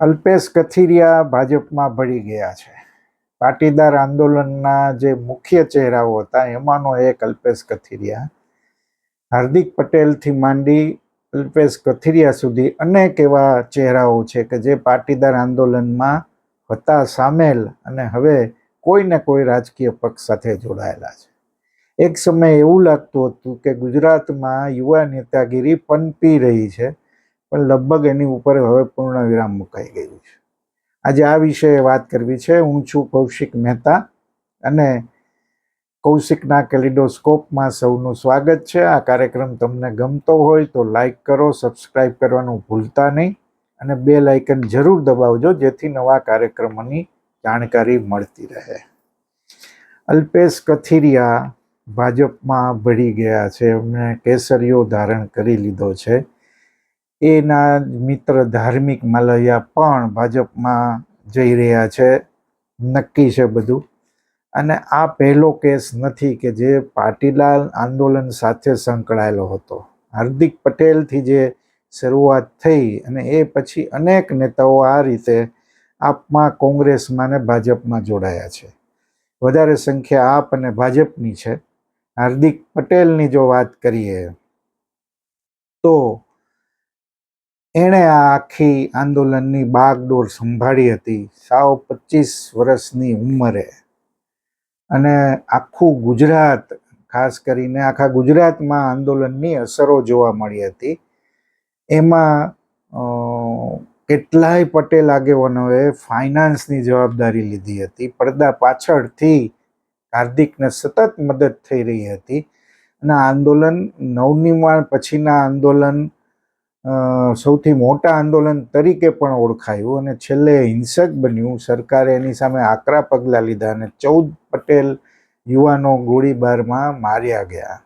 અલ્પેશ કથિરિયા ભાજપમાં ભળી ગયા છે. પાટીદાર આંદોલનના જે મુખ્ય ચહેરાઓ હતા, એમાંનો એક અલ્પેશ કથિરિયા. હાર્દિક પટેલથી માંડી અલ્પેશ કથિરિયા સુધી અનેક એવા ચહેરાઓ છે કે જે પાટીદાર આંદોલનમાં હતા સામેલ અને હવે કોઈ ને કોઈ રાજકીય પક્ષ સાથે જોડાયેલા છે. એક સમય એવું લાગતું હતું કે ગુજરાતમાં યુવા નેતાગીરી પનપી રહી છે. પણ લગભગ એની ઉપર હવે પૂર્ણ વિરામ મુકાઈ ગયું છે. આજે આ વિષયે વાત કરવી છે. હું છું કૌશિક મહેતા અને કૌશિકના કેલિડોસ્કોપમાં સૌનું સ્વાગત છે. આ કાર્યક્રમ તમને ગમતો હોય તો લાઈક કરો સબસ્ક્રાઈબ કરવાનું ભૂલતા નહીં અને બે લાઇકન જરૂર દબાવજો જેથી નવા કાર્યક્રમોની જાણકારી મળતી રહે. અલ્પેશ કથિરિયા ભાજપમાં ભળી ગયા છે. એમણે કેસરીઓ ધારણ કરી લીધો છે. એના મિત્ર ધાર્મિક માલૈયા પણ ભાજપમાં જઈ રહ્યા છે. નક્કી છે બધું. અને આ પહેલો કેસ નથી કે જે પાટીલાલ આંદોલન સાથે સંકળાયેલો હતો. હાર્દિક પટેલથી જે શરૂઆત થઈ અને એ પછી અનેક નેતાઓ આ રીતે આપમાં કોંગ્રેસમાં ને ભાજપમાં જોડાયા છે. વધારે સંખ્યા આપ અને ભાજપની છે. હાર્દિક પટેલની જો વાત કરીએ તો એણે આ આખી આંદોલનની બાગડોર સંભાળી હતી. સાવ પચીસ વર્ષની ઉંમરે. અને આખું ગુજરાત, ખાસ કરીને આખા ગુજરાતમાં આંદોલનની અસરો જોવા મળી હતી. એમાં કેટલાય પટેલ આગેવાનોએ ફાઇનાન્સની જવાબદારી લીધી હતી. પડદા પાછળથી હાર્દિકને સતત મદદ થઈ રહી હતી. અને આંદોલન નવનિર્માણ પછીના આંદોલન સૌથી મોટા આંદોલન તરીકે પણ ઓળખાયું અને છેલ્લે હિંસક બન્યું. સરકારે એની સામે આકરા પગલાં લીધા અને ચૌદ પટેલ યુવાનો ગોળીબારમાં માર્યા ગયા.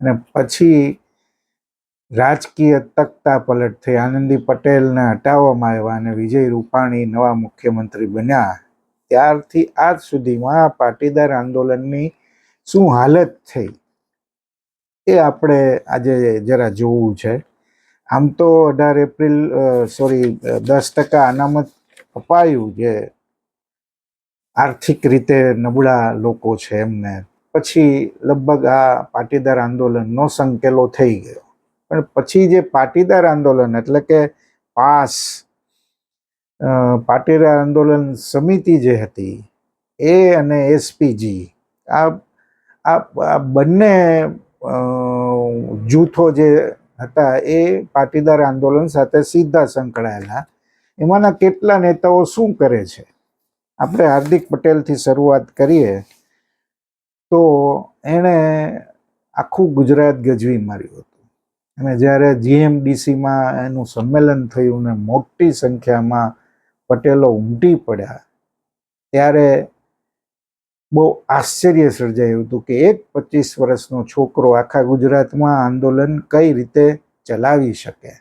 અને પછી રાજકીય તકતા પલટ થઈ. આનંદી પટેલને હટાવવામાં આવ્યા અને વિજય રૂપાણી નવા મુખ્યમંત્રી બન્યા. ત્યારથી આજ સુધીમાં પાટીદાર આંદોલનની શું હાલત થઈ એ આપણે આજે જરા જોવું છે. આમ તો અઢાર એપ્રિલ સોરી દસ ટકા અનામત અપાયું જે આર્થિક રીતે નબળા લોકો છે એમને. પછી લગભગ આ પાટીદાર આંદોલનનો સંકેલો થઈ ગયો. પણ પછી જે પાટીદાર આંદોલન એટલે કે પાસ પાટીદાર આંદોલન સમિતિ જે હતી, એ અને એસપીજી, આ આ બંને જૂથો જે હતા. એ પાટીદાર આંદોલન સાથે સીધા સંકળાયેલા. એમાંના કેટલા નેતાઓ શું કરે છે? આપણે હાર્દિક પટેલથી શરૂઆત કરીએ તો એણે આખું ગુજરાત ગજવી માર્યું હતું. અને જ્યારે જીએમડીસીમાં એનું સંમેલન થયું ને મોટી સંખ્યામાં પટેલો ઉમટી પડ્યા, ત્યારે બહુ આશ્ચર્ય સર્જાયું હતું કે એક પચીસ વર્ષનો છોકરો આખા ગુજરાતમાં આંદોલન કઈ રીતે ચલાવી શકે.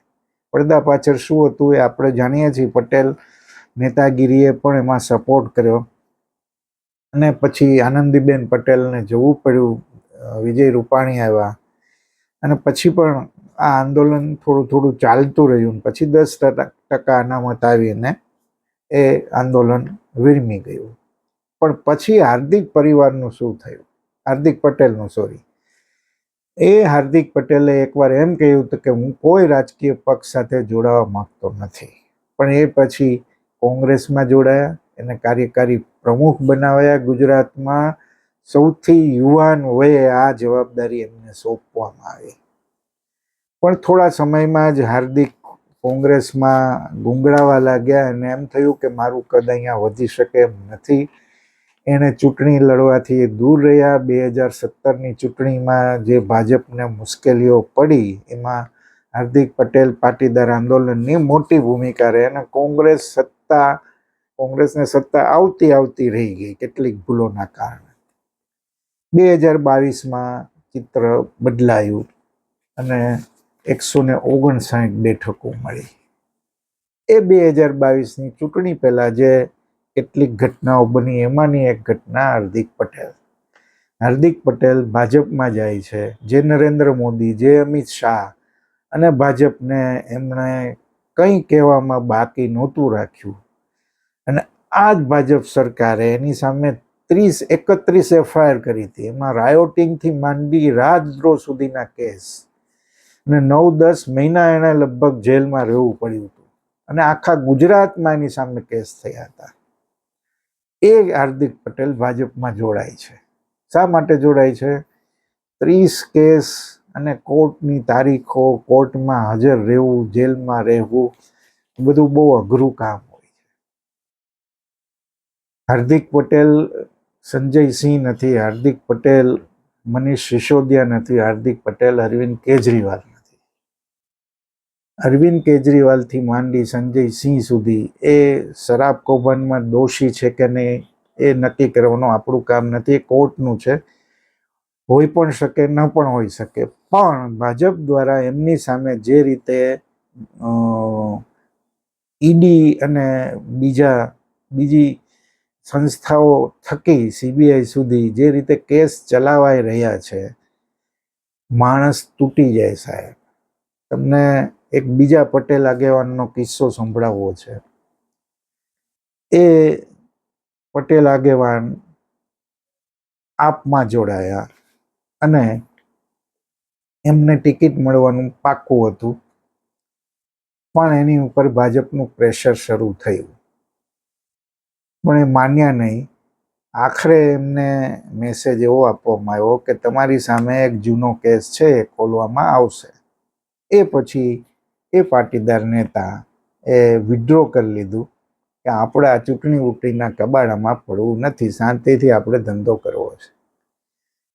પડદા પાછળ શું હતું એ આપણે જાણીએ છીએ. પટેલ નેતાગીરીએ પણ એમાં સપોર્ટ કર્યો. અને પછી આનંદીબેન પટેલને જવું પડ્યું વિજય રૂપાણી આવ્યા. અને પછી પણ આ આંદોલન થોડું થોડું ચાલતું રહ્યું. પછી દસ ટકા અનામત આવીને એ આંદોલન વિરમી ગયું. પણ પછી હાર્દિક પરિવારનું શું થયું? હાર્દિક પટેલનું સોરી એ હાર્દિક પટેલે એકવાર એમ કહ્યું હતું કે હું કોઈ રાજકીય પક્ષ સાથે જોડાવા માંગતો નથી. પણ એ પછી કોંગ્રેસમાં જોડાયા, એને કાર્યકારી પ્રમુખ બનાવ્યા ગુજરાતમાં. સૌથી યુવાન વયે આ જવાબદારી એમને સોંપવામાં આવી. પણ થોડા સમયમાં જ હાર્દિક કોંગ્રેસમાં ગુંગળાવા લાગ્યા અને એમ થયું કે મારું કદ અહીંયા વધી શકે એમ નથી. એણે ચૂંટણી લડવાથી દૂર રહ્યા. બે હજાર સત્તરની ચૂંટણીમાં જે ભાજપને મુશ્કેલીઓ પડી, એમાં હાર્દિક પટેલ પાટીદાર આંદોલનની મોટી ભૂમિકા રહી અને કોંગ્રેસ સત્તા, કોંગ્રેસને સત્તા આવતી આવતી રહી ગઈ કેટલીક ભૂલોના કારણે. બે હજાર બાવીસમાં ચિત્ર બદલાયું અને એકસો ને ઓગણસાઠ બેઠકો મળી. એ બે હજાર બાવીસની ચૂંટણી પહેલાં જે કેટલીક ઘટનાઓ બની એમાંની એક ઘટના હાર્દિક પટેલ. હાર્દિક પટેલ ભાજપમાં જાય છે, જે નરેન્દ્ર મોદી, જે અમિત શાહ અને ભાજપને એમણે કંઈ કહેવામાં બાકી નહોતું રાખ્યું. અને આ જ ભાજપ સરકારે એની સામે ત્રીસ, એકત્રીસ એફઆઈઆર કરી હતી. એમાં રાયોટિંગથી માંડી રાજદ્રોહ સુધીના કેસ. અને નવ, દસ મહિના એણે લગભગ જેલમાં રહેવું પડ્યું હતું. અને આખા ગુજરાતમાં એની સામે કેસ થયા હતા. એ હાર્દિક પટેલ ભાજપમાં જોડાય છે. શા માટે જોડાય છે? ત્રીસ કેસ અને કોર્ટની તારીખો કોર્ટમાં હાજર રહેવું, જેલમાં રહેવું બધું બહુ અઘરું કામ હોય છે. હાર્દિક પટેલ, સંજય સિંહ નથી, હાર્દિક પટેલ, મનીષ સિસોદિયા નથી, હાર્દિક પટેલ અરવિંદ કેજરીવાલ અરવિંદ કેજરીવાલથી માંડી સંજય સિંહ સુધી એ શરાબ કૌભાંડમાં દોષી છે કે નહીં એ નક્કી કરવાનું આપણું કામ નથી, એ કોર્ટનું છે. હોઈ પણ શકે, ન પણ હોઈ શકે. પણ ભાજપ દ્વારા એમની સામે જે રીતે ઈડી અને બીજા, બીજી સંસ્થાઓ થકી સીબીઆઈ સુધી જે રીતે કેસ ચલાવાઈ રહ્યા છે, માણસ તૂટી જાય સાહેબ. તમને એક બીજા પટેલ આગેવાનનો કિસ્સો સંભળાવવો છે. એ પટેલ આગેવાન આપમાં જોડાયા અને એમને ટિકિટ મળવાનું પાક્કું હતું. પણ એની ઉપર ભાજપનું પ્રેશર શરૂ થયું. પણ એ માન્યા નહીં. આખરે એમને મેસેજ એવો આપવામાં આવ્યો કે તમારી સામે એક જૂનો કેસ છે, એ ખોલવામાં આવશે. એ પછી એ પાટીદાર નેતા એ વિડ્રો કરી લીધું કે આપણે આ ચૂંટણી ઉટણીના કબાડામાં પડવું નથી, શાંતિથી આપણે ધંધો કરવો છે.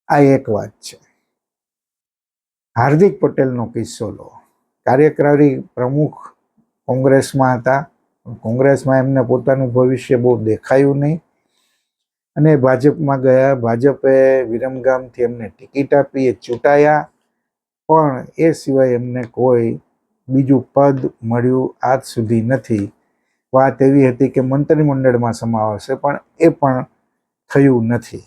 આ એક વાત છે. હાર્દિક પટેલનો કિસ્સો લો. કાર્યકારી પ્રમુખ કોંગ્રેસમાં હતા. કોંગ્રેસમાં એમને પોતાનું ભવિષ્ય બહુ દેખાયું નહીં. અને ભાજપમાં ગયા. ભાજપે વિરમગામથી એમને ટિકિટ આપી, એ ચૂંટાયા. પણ એ સિવાય એમને કોઈ બીજું પદ મળ્યું આજ સુધી નથી. વાત એવી હતી કે મંત્રીમંડળમાં સમાવશે પણ એ પણ થયું નથી.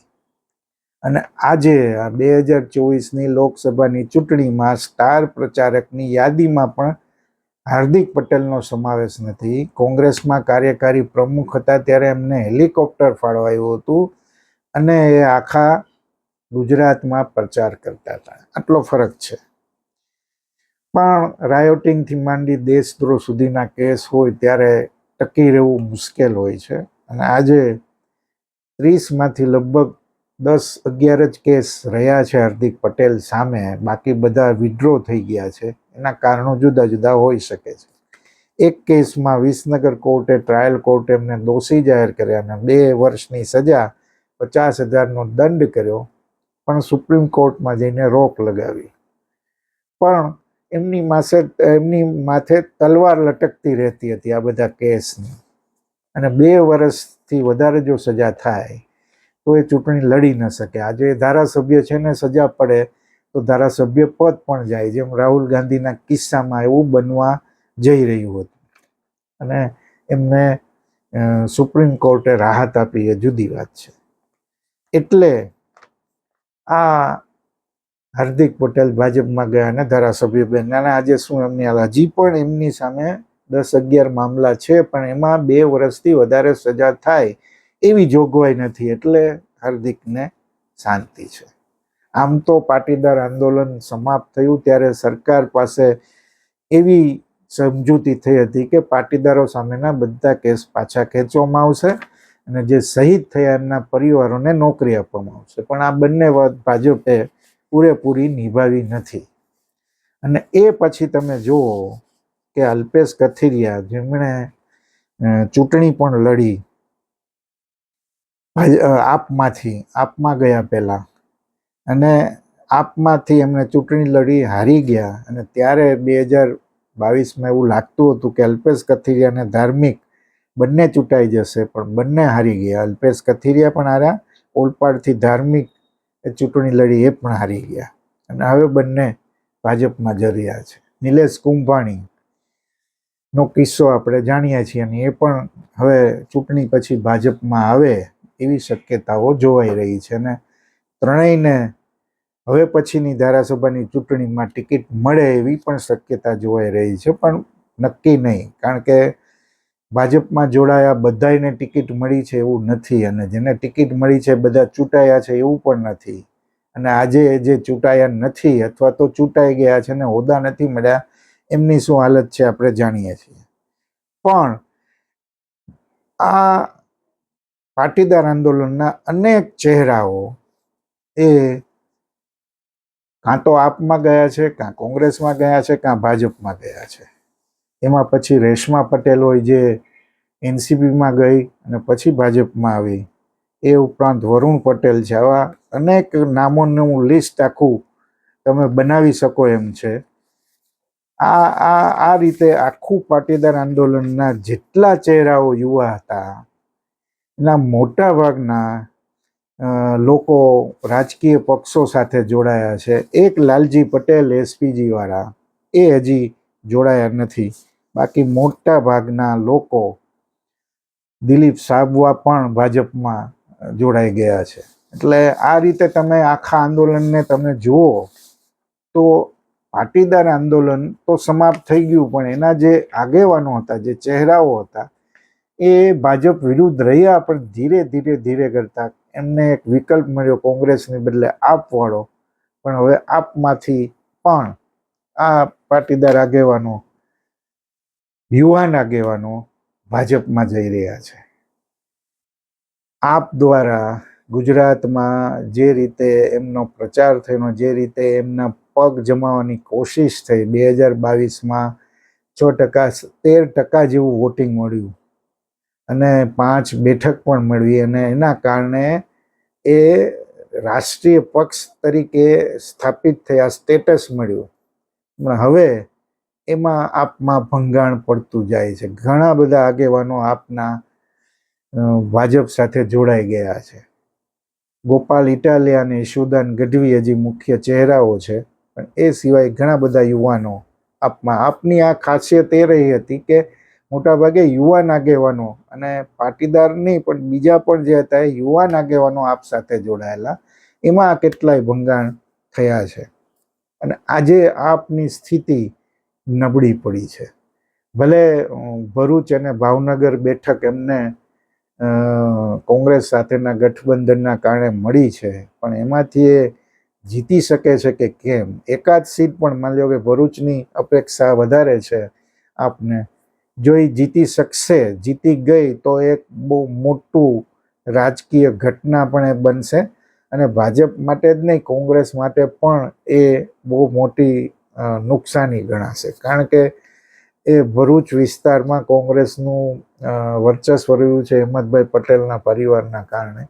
અને આજે આ બે હજાર ચોવીસની લોકસભાની ચૂંટણીમાં સ્ટાર પ્રચારકની યાદીમાં પણ હાર્દિક પટેલનો સમાવેશ નથી. કોંગ્રેસમાં કાર્યકારી પ્રમુખ હતા ત્યારે એમને હેલિકોપ્ટર ફાળવાયું હતું અને એ આખા ગુજરાતમાં પ્રચાર કરતા હતા. આટલો ફરક છે. પણ રાયોટિંગથી માંડી દેશદ્રોહ સુધીના કેસ હોય ત્યારે ટકી રહેવું મુશ્કેલ હોય છે. અને આજે ત્રીસમાંથી લગભગ દસ અગિયાર જ કેસ રહ્યા છે હાર્દિક પટેલ સામે. બાકી બધા વિડ્રો થઈ ગયા છે. એના કારણો જુદા જુદા હોઈ શકે છે. એક કેસમાં વિસનગર કોર્ટે, ટ્રાયલ કોર્ટે એમને દોષી જાહેર કર્યા અને બે વર્ષની સજા પચાસ હજારનો દંડ કર્યો. પણ સુપ્રીમ કોર્ટમાં જઈને રોક લગાવી. પણ એમની માસે, એમની માથે તલવાર લટકતી રહેતી હતી આ બધા કેસની. અને બે વર્ષથી વધારે જો સજા થાય, તો એ ચૂંટણી લડી ન શકે. આજે ધારાસભ્ય છે ને સજા પડે, તો ધારાસભ્ય પદ પણ જાય. જેમ રાહુલ ગાંધીના કિસ્સામાં એવું બનવા જઈ રહ્યું હતું. અને એમને સુપ્રીમ કોર્ટે રાહત આપી, એ જુદી વાત છે. એટલે આ હાર્દિક પટેલ ભાજપમાં ગયા અને ધારાસભ્ય બન્યા આજે શું એમની હાલ? હજી પણ એમની સામે દસ અગિયાર મામલા છે, પણ એમાં બે વર્ષથી વધારે સજા થાય એવી જોગવાઈ નથી. એટલે હાર્દિકને શાંતિ છે. આમ તો પાટીદાર આંદોલન સમાપ્ત થયું ત્યારે સરકાર પાસે એવી સમજૂતી થઈ હતી કે પાટીદારો સામેના બધા કેસ પાછા ખેંચવામાં આવશે અને જે શહીદ થયા એમના પરિવારોને નોકરી આપવામાં આવશે. પણ આ બંને વાત ભાજપે પૂરેપૂરી નિભાવી નથી. અને એ પછી તમે જુઓ કે અલ્પેશ કથિરિયા, જેમણે ચૂંટણી પણ લડી આપમાંથી, આપમાં ગયા પહેલા. અને આપમાંથી એમણે ચૂંટણી લડી, હારી ગયા. અને ત્યારે બે હજાર બાવીસમાં એવું લાગતું હતું કે અલ્પેશ કથિરિયાને ધાર્મિક બંને ચૂંટાઈ જશે, પણ બંને હારી ગયા. અલ્પેશ કથિરિયા પણ હાર્યા, ઓલપાડથી ધાર્મિક એ ચૂંટણી લડી એ પણ હારી ગયા. અને હવે બંને ભાજપમાં જઈ રહ્યા છે. નિલેશ કુંભાણી નો કિસ્સો આપણે જાણીએ છીએ અને એ પણ હવે ચૂંટણી પછી ભાજપમાં આવે એવી શક્યતાઓ જોવાઈ રહી છે અને ત્રણેયને હવે પછીની ધારાસભાની ચૂંટણીમાં ટિકિટ મળે એવી પણ શક્યતા જોવાઈ રહી છે, પણ નક્કી નહીં. કારણ કે ભાજપમાં જોડાયા બધાને ટિકિટ મળી છે એવું નથી. અને જેને ટિકિટ મળી છે, બધા ચૂંટાયા છે એવું પણ નથી. અને આજે જે ચૂંટાયા નથી અથવા તો ચૂંટાઈ ગયા છે ને હોદ્દા નથી મળ્યા, એમની શું હાલત છે આપણે જાણીએ છીએ. પણ આ પાટીદાર આંદોલનના અનેક ચહેરાઓ એ કાં તો આપમાં ગયા છે, કાં કોંગ્રેસમાં ગયા છે, કાં ભાજપમાં ગયા છે. એમાં પછી રેશમા પટેલ હોય જે એનસીપીમાં ગઈ અને પછી ભાજપમાં આવી. એ ઉપરાંત વરુણ પટેલ છે. આવા અનેક નામોનું લિસ્ટ આખું તમે બનાવી શકો એમ છે. આ આ આ રીતે આખું પાટીદાર આંદોલનના જેટલા ચહેરાઓ યુવા હતા, એના મોટા ભાગના લોકો રાજકીય પક્ષો સાથે જોડાયા છે. એક લાલજી પટેલ એસપીજી વાળા, એ હજી જોડાયા નથી. બાકી મોટા ભાગના લોકો દિલીપ સાબવા પણ ભાજપમાં જોડાઈ ગયા છે. એટલે આ રીતે તમે આખા આંદોલનને તમે જુઓ તો પાટીદાર આંદોલન તો સમાપ્ત થઈ ગયું, પણ એના જે આગેવાનો હતા, જે ચહેરાઓ હતા, એ ભાજપ વિરુદ્ધ રહ્યા, પણ ધીરે ધીરે ધીરે કરતા એમને એક વિકલ્પ મળ્યો કોંગ્રેસને બદલે આપવાળો પણ હવે આપમાંથી પણ આ પાટીદાર આગેવાનો યુવાન આગેવાનો ભાજપમાં જઈ રહ્યા છે. આપ દ્વારા ગુજરાતમાં જે રીતે એમનો પ્રચાર થયો જે રીતે એમના પગ જમાવાની કોશિશ થઈ, બે હજાર બાવીસમાં છ ટકા, તેર ટકા જેવું વોટિંગ મળ્યું. અને પાંચ બેઠક પણ મળી અને એના કારણે એ રાષ્ટ્રીય પક્ષ તરીકે સ્થાપિત થયા સ્ટેટસ મળ્યું. પણ હવે એમાં આપમાં ભંગાણ પડતું જાય છે. ઘણા બધા આગેવાનો આપના ભાજપ સાથે જોડાઈ ગયા છે. ગોપાલ ઇટાલિયા અને યશુદાન ગઢવી હજી મુખ્ય ચહેરાઓ છે, પણ એ સિવાય ઘણા બધા યુવાનો આપમાં. આપની આ ખાસિયત એ રહી હતી કે મોટાભાગે યુવાન આગેવાનો અને પાટીદાર નહીં, પણ બીજા પણ જે હતા એ યુવાન આગેવાનો આપ સાથે જોડાયેલા. એમાં કેટલાય ભંગાણ થયા છે. અને આજે આપની સ્થિતિ નબળી પડી છે. ભલે ભરૂચ અને ભાવનગર બેઠક એમને કોંગ્રેસ સાથેના ગઠબંધનના કારણે મળી છે, પણ એમાંથી એ જીતી શકે છે કે કેમ? એકાદ સીટ પણ માની લો કે ભરૂચની અપેક્ષા વધારે છે આપને. જો એ જીતી શકશે, જીતી ગઈ તો એક બહુ મોટું રાજકીય ઘટના પણ એ બનશે. અને ભાજપ માટે જ નહીં, કોંગ્રેસ માટે પણ એ બહુ મોટી નુકસાની ગણાશે. કારણ કે એ ભરૂચ વિસ્તારમાં કોંગ્રેસનું વર્ચસ્વ રહ્યું છે હેમંતભાઈ પટેલના પરિવારના કારણે.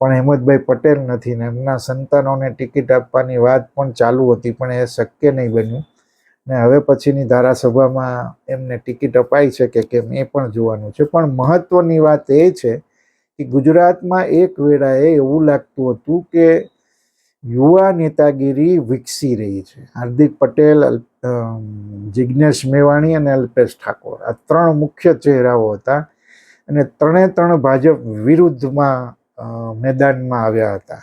પણ હેમંતભાઈ પટેલ નથી ને એમના સંતાનોને ટિકિટ આપવાની વાત પણ ચાલુ હતી, પણ એ શક્ય નહીં બન્યું. ને હવે પછીની ધારાસભામાં એમને ટિકિટ અપાઈ છે કે કેમ એ પણ જોવાનું છે. પણ મહત્વની વાત એ છે કે ગુજરાતમાં એક વેળાએ એવું લાગતું હતું કે યુવા નેતાગીરી વિકસી રહી છે. હાર્દિક પટેલ જિજ્ઞેશ મેવાણી અને અલ્પેશ ઠાકોર. આ ત્રણ મુખ્ય ચહેરાઓ હતા અને ત્રણે ત્રણ ભાજપ વિરુદ્ધમાં મેદાનમાં આવ્યા હતા.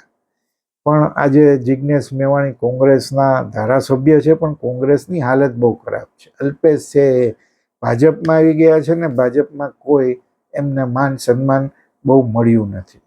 પણ આજે જિજ્ઞેશ મેવાણી કોંગ્રેસના ધારાસભ્ય છે, પણ કોંગ્રેસની હાલત બહુ ખરાબ છે. અલ્પેશ છે ભાજપમાં આવી ગયા છે ને ભાજપમાં કોઈ એમને માન સન્માન બહુ મળ્યું નથી.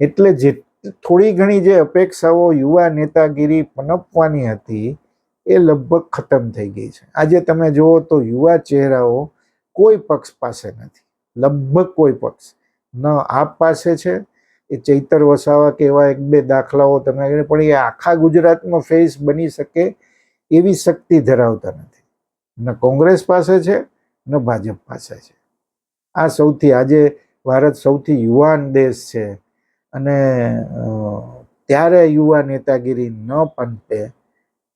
એટલે જે થોડી ઘણી જે અપેક્ષાઓ યુવા નેતાગીરી પનપવાની હતી, એ લગભગ ખતમ થઈ ગઈ છે. આજે તમે જુઓ તો યુવા ચહેરાઓ કોઈ પક્ષ પાસે નથી. લગભગ કોઈ પક્ષ. ન આપ પાસે છે, એ ચૈતર વસાવા કે એવા એક બે દાખલાઓ તમે પણ એ આખા ગુજરાતમાં ફેસ બની શકે એવી શક્તિ ધરાવતા નથી. ન કોંગ્રેસ પાસે છે, ન ભાજપ પાસે છે. આ સૌથી, આજે ભારત સૌથી યુવાન દેશ છે. અને ત્યારે યુવા નેતાગીરી ન પનપે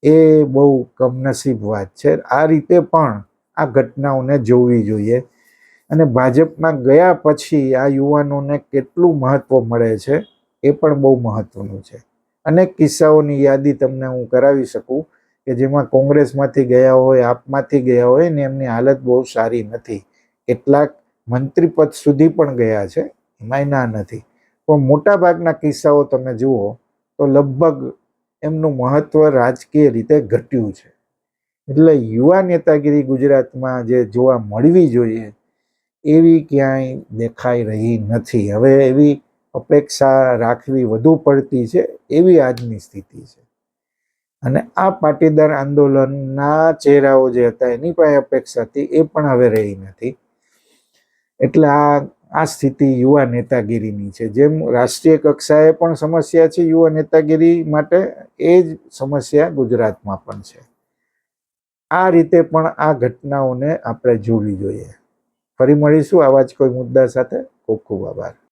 એ બહુ કમનસીબ વાત છે. આ રીતે પણ આ ઘટનાઓને જોવી જોઈએ. અને ભાજપમાં ગયા પછી આ યુવાનોને કેટલું મહત્ત્વ મળે છે એ પણ બહુ મહત્ત્વનું છે. અનેક કિસ્સાઓની યાદી તમને હું કરાવી શકું કે જેમાં કોંગ્રેસમાંથી ગયા હોય, આપમાંથી ગયા હોય ને એમની હાલત બહુ સારી નથી. કેટલાક મંત્રીપદ સુધી પણ ગયા છે, એમાંય ના નથી. પણ મોટાભાગના કિસ્સાઓ તમે જુઓ તો લગભગ એમનું મહત્વ રાજકીય રીતે ઘટ્યું છે. એટલે યુવા નેતાગીરી ગુજરાતમાં જે જોવા મળવી જોઈએ એવી ક્યાંય દેખાઈ રહી નથી. હવે એવી અપેક્ષા રાખવી વધુ પડતી છે એવી આજની સ્થિતિ છે. અને આ પાટીદાર આંદોલનના ચહેરાઓ જે હતા એની પાસે અપેક્ષા હતી એ પણ હવે રહી નથી. એટલે આ આ સ્થિતિ યુવા નેતાગીરીની છે. જેમ રાષ્ટ્રીય કક્ષાએ પણ સમસ્યા છે યુવા નેતાગીરી માટે, એ જ સમસ્યા ગુજરાતમાં પણ છે. આ રીતે પણ આ ઘટનાઓને આપણે જોવી જોઈએ. ફરી મળીશું આવા જ કોઈ મુદ્દા સાથે. ખૂબ ખૂબ આભાર.